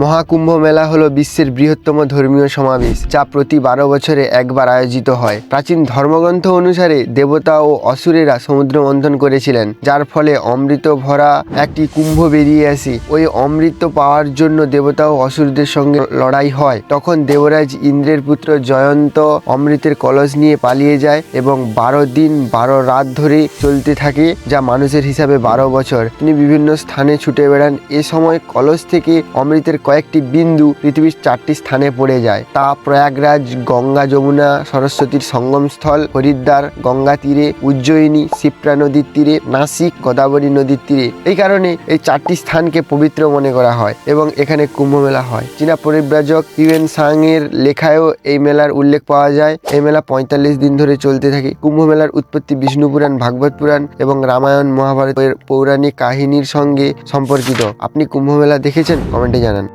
মহাকুম্ভ মেলা হলো বিশ্বের বৃহত্তম ধর্মীয় সমাবেশ, যা প্রতি বারো বছরে একবার আয়োজিত হয়। প্রাচীন ধর্মগ্রন্থ অনুসারে দেবতা ও অসুরেরা সমুদ্র মন্থন করেছিলেন, যার ফলে অমৃত ভরা একটি কুম্ভ বেরিয়ে আসে। ওই অমৃত পাওয়ার জন্য দেবতা ও অসুরদের সঙ্গে লড়াই হয়। তখন দেবরাজ ইন্দ্রের পুত্র জয়ন্ত অমৃতের কলস নিয়ে পালিয়ে যায় এবং বারো দিন বারো রাত ধরে চলতে থাকে, যা মানুষের হিসাবে বারো বছর। তিনি বিভিন্ন স্থানে ছুটে বেড়ান। এ সময় কলস থেকে অমৃতের কয়েকটি বিন্দু পৃথিবীর চারটি স্থানে পড়ে যায়। তা প্রয়াগরাজ, গঙ্গা যমুনা, সরস্বতীর সঙ্গমস্থল, হরিদ্বার, গঙ্গা তীরে, উজ্জয়িনী, শিপ্রা নদীর তীরে, নাসিক, গোদাবরী নদীর তীরে। এই কারণে এই চারটি স্থানকে পবিত্র মনে করা হয় এবং এখানে কুম্ভ মেলা হয়। চীনা পরিব্রাজক ইউএন সাং এর লেখায়ও এই মেলার উল্লেখ পাওয়া যায়। এই মেলা পঁয়তাল্লিশ দিন ধরে চলতে থাকে। কুম্ভ মেলার উৎপত্তি বিষ্ণু পুরাণ, ভাগবত পুরাণ এবং রামায়ণ মহাভারতের পৌরাণিক কাহিনীর সঙ্গে সম্পর্কিত। আপনি কুম্ভ মেলা দেখেছেন? কমেন্টে জানান।